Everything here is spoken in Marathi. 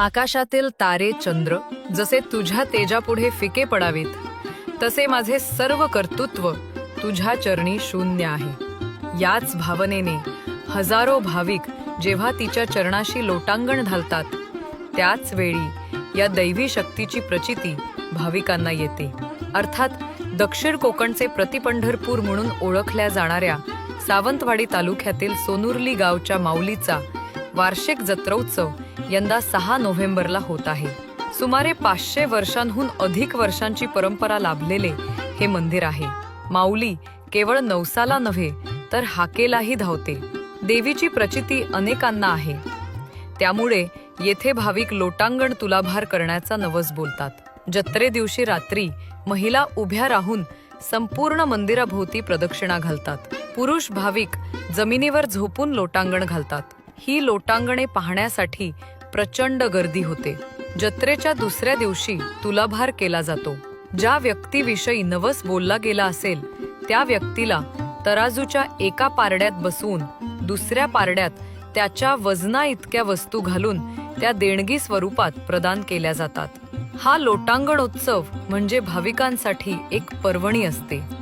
आकाशातील तारे चंद्र जसे तुझ्या तेजापुढे फिके पडावेत तसे माझे सर्व कर्तृत्व तुझ्या चरणी शून्य आहे. याच भावनेने हजारो भाविक जेव्हा तिच्या चरणाशी लोटांगण घालतात त्याच वेळी या दैवी शक्तीची प्रचिती भाविकांना येते. अर्थात दक्षिण कोकणचे प्रतिपंढरपूर म्हणून ओळखल्या जाणाऱ्या सावंतवाडी तालुक्यातील सोनुर्ली गावच्या माऊलीचा वार्षिक जत्रोत्सव यंदा सहा नोव्हेंबरला होत आहे. सुमारे पाचशे वर्षांहून अधिक वर्षांची परंपरा लाभलेले हे मंदिर आहे. माऊली केवळ नवसाला नव्हे तर हाकेलाही धावते. देवीची प्रचिती अनेकांना आहे. त्यामुळे येथे भाविक लोटांगण तुलाभार करण्याचा नवस बोलतात. जत्रे दिवशी रात्री महिला उभ्या राहून संपूर्ण मंदिराभोवती प्रदक्षिणा घालतात. पुरुष भाविक जमिनीवर झोपून लोटांगण घालतात. ही लोटांगणे पाहण्यासाठी प्रचंड गर्दी होते. जत्रेच्या दुसऱ्या दिवशी तुलाभार केला जातो. ज्या व्यक्तीविषयी नवस बोलला गेला असेल त्या व्यक्तीला तराजूच्या एका पारड्यात बसवून दुसऱ्या पारड्यात त्याच्या वजना इतक्या वस्तू घालून त्या देणगी स्वरूपात प्रदान केल्या जातात. हा लोटांगणोत्सव म्हणजे भाविकांसाठी एक पर्वणी असते.